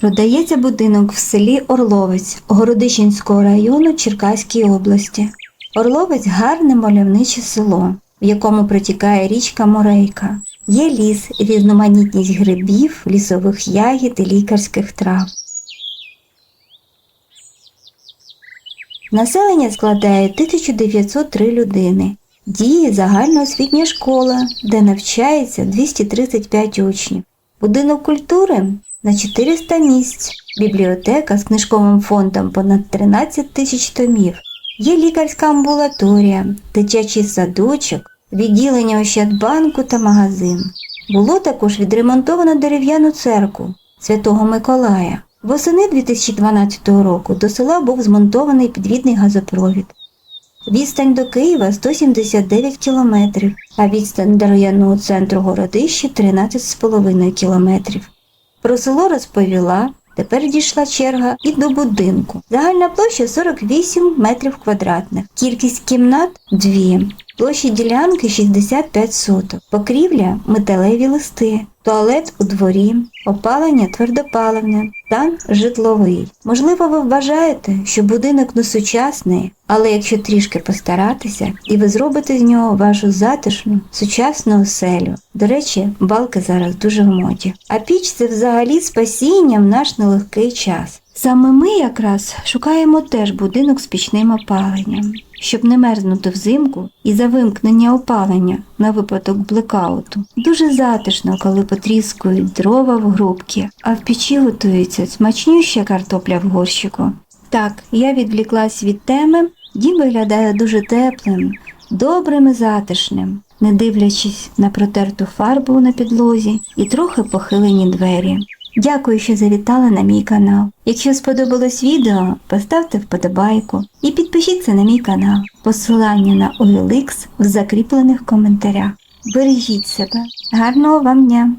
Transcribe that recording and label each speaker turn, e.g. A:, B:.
A: Продається будинок в селі Орловець Городищенського району Черкаської області. Орловець гарне мальовниче село, в якому протікає річка Морейка. Є ліс, різноманітність грибів, лісових ягід і лікарських трав. Населення складає 1903 людини. Діє загальноосвітня школа, де навчається 235 учнів. Будинок культури на 400 місць, бібліотека з книжковим фондом понад 13 тисяч томів. Є лікарська амбулаторія, дитячий садочок, відділення Ощадбанку та магазин. Було також відремонтовано дерев'яну церкву Святого Миколая. Восени 2012 року до села був змонтований підвідний газопровід. Відстань до Києва 179 кілометрів, а відстань до районного центру Городища 13,5 кілометрів. Про село розповіла, тепер дійшла черга і до будинку. Загальна площа 48 метрів квадратних, кількість кімнат 2, площі ділянки 65 соток, покрівля металеві листи, туалет у дворі, опалення твердопаливне, стан житловий. Можливо, ви вважаєте, що будинок не сучасний, але якщо трішки постаратися, і ви зробите з нього вашу затишну, сучасну оселю. До речі, балки зараз дуже в моді. А піч це взагалі спасіння в наш нелегкий час. Саме ми якраз шукаємо теж будинок з пічним опаленням, щоб не мерзнути взимку і за вимкнення опалення на випадок блекауту. Дуже затишно, коли потріскують дрова в грубки, а в печі готується смачнюща картопля в горщику. Так, я відвліклась від теми, дім виглядає дуже теплим, добрим і затишним, не дивлячись на протерту фарбу на підлозі і трохи похилені двері. Дякую, що завітали на мій канал. Якщо сподобалось відео, поставте вподобайку і підпишіться на мій канал. Посилання на OLX в закріплених коментарях. Бережіть себе. Гарного вам дня!